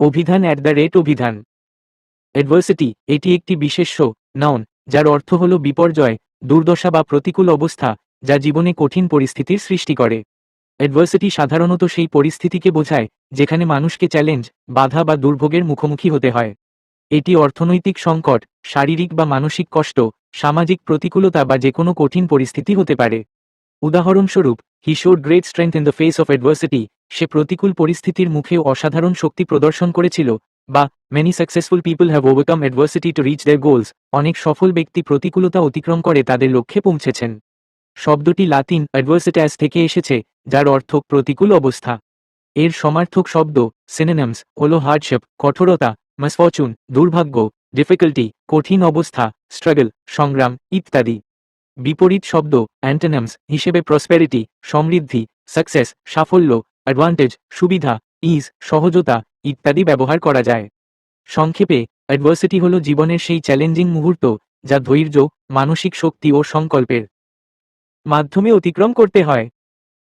অভিধান at the rate অভিধান। Adversity এটি একটি বিশেষ্য নাউন যার অর্থ হল বিপর্যয়, দুর্দশা বা প্রতিকূল অবস্থা, যা জীবনে কঠিন পরিস্থিতির সৃষ্টি করে। অ্যাডভার্সিটি সাধারণত সেই পরিস্থিতিকে বোঝায়, যেখানে মানুষকে চ্যালেঞ্জ বাধা বা দুর্ভোগের মুখোমুখি হতে হয়। এটি অর্থনৈতিক সংকট, শারীরিক বা মানসিক কষ্ট, সামাজিক প্রতিকূলতা বা যে কোনো কঠিন পরিস্থিতি হতে পারে। উদাহরণস্বরূপ he showed great strength in the face of adversity সে প্রতিকূল পরিস্থিতির মুখেও অসাধারণ শক্তি প্রদর্শন করেছিল, বা many successful people have overcome adversity to reach their goals অনেক সফল ব্যক্তি প্রতিকূলতা অতিক্রম করে তাদের লক্ষ্যে পৌঁছেছেন। শব্দটি লাতিন অ্যাডভার্সিটাস থেকে এসেছে, যার অর্থ প্রতিকূল অবস্থা এর সমার্থক শব্দ সিনেনামস হল হার্ডশেপ কঠোরতা মাসফরচুন দুর্ভাগ্য ডিফিকাল্টি কঠিন অবস্থা স্ট্রাগল সংগ্রাম, ইত্যাদি। বিপরীত শব্দ অ্যান্টেনামস হিসেবে প্রসপেরিটি সমৃদ্ধি সাকসেস সাফল্য অ্যাডভান্টেজ সুবিধা ইজ সহজতা ইত্যাদি ব্যবহার করা যায়। সংক্ষেপে অ্যাডভার্সিটি হল জীবনের সেই চ্যালেঞ্জিং মুহূর্ত যা ধৈর্য, মানসিক শক্তি ও সংকল্পের মাধ্যমে অতিক্রম করতে হয়।